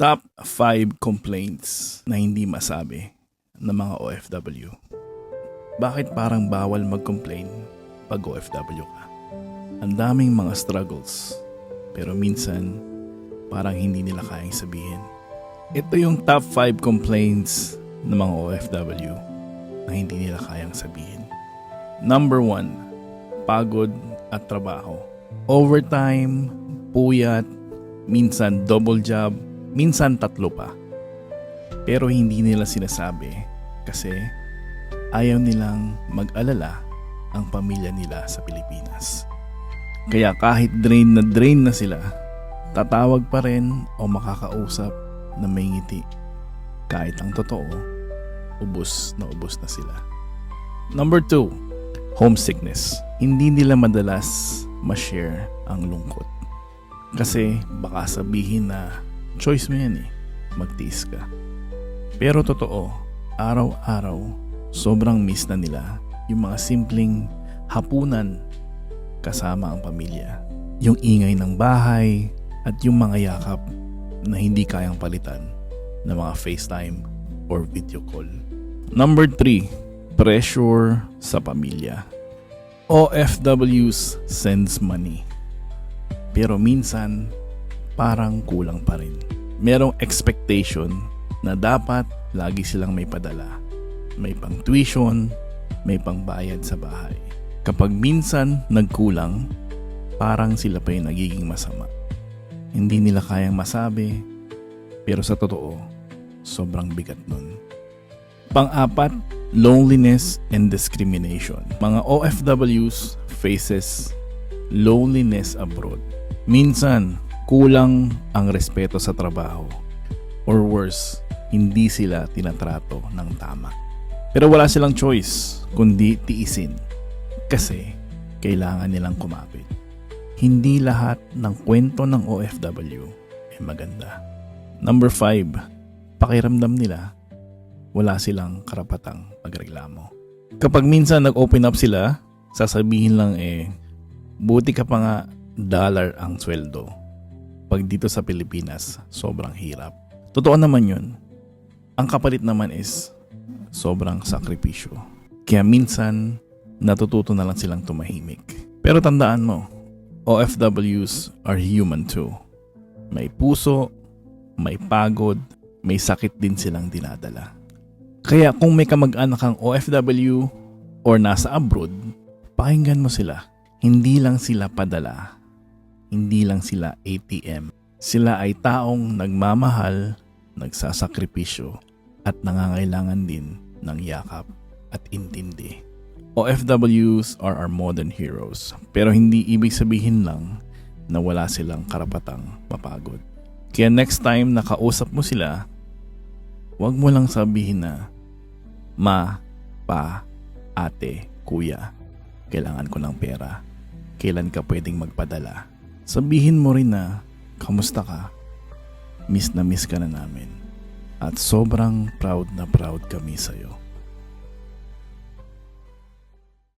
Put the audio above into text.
Top 5 complaints na hindi masabi ng mga OFW. Bakit parang bawal mag-complain pag OFW ka? Ang daming mga struggles, pero minsan parang hindi nila kayang sabihin. Ito yung top 5 complaints ng mga OFW na hindi nila kayang sabihin. Number 1, pagod at trabaho. Overtime, puyat, minsan double job, minsan tatlo pa. Pero hindi nila sinasabi kasi ayaw nilang mag-alala ang pamilya nila sa Pilipinas. Kaya kahit drain na drain na sila, tatawag pa rin o makakausap na may ngiti. Kahit ang totoo, ubos na ubos na sila. Number 2, homesickness. Hindi nila madalas ma-share ang lungkot. Kasi baka sabihin na choice mo yan eh, magtiis ka. Pero totoo, araw-araw, sobrang miss na nila yung mga simpleng hapunan kasama ang pamilya. Yung ingay ng bahay at yung mga yakap na hindi kayang palitan ng mga FaceTime or video call. Number 3, pressure sa pamilya. OFWs sends money. Pero minsan, parang kulang pa rin. Merong expectation na dapat lagi silang may padala. May pang tuition, may pang bayad sa bahay. Kapag minsan nagkulang, parang sila pa yung nagiging masama. Hindi nila kayang masabi, pero sa totoo, sobrang bigat nun. Pang-apat, loneliness and discrimination. Mga OFWs faces loneliness abroad. Minsan, kulang ang respeto sa trabaho. Or worse, hindi sila tinatrato ng tama. Pero wala silang choice kundi tiisin kasi kailangan nilang kumapit. Hindi lahat ng kwento ng OFW ay maganda. Number 5, pakiramdam nila wala silang karapatang magreklamo. Kapag minsan nag-open up sila, sasabihin lang eh, buti ka pa nga dollar ang sweldo. Pag dito sa Pilipinas, sobrang hirap. Totoo naman yun. Ang kapalit naman is sobrang sakripisyo. Kaya minsan, natututo na lang silang tumahimik. Pero tandaan mo, OFWs are human too. May puso, may pagod, may sakit din silang dinadala. Kaya kung may kamag-anak kang OFW or nasa abroad, pakinggan mo sila. Hindi lang sila padala. Hindi lang sila ATM. Sila ay taong nagmamahal, nagsasakripisyo, at nangangailangan din ng yakap at intindi. OFWs are our modern heroes, pero hindi ibig sabihin lang na wala silang karapatang mapagod. Kaya next time nakausap mo sila, huwag mo lang sabihin na, Ma, Pa, Ate, Kuya, kailangan ko ng pera. Kailan ka pwedeng magpadala? Sabihin mo rin na, kamusta ka? Miss na miss ka na namin. At sobrang proud na proud kami sa'yo.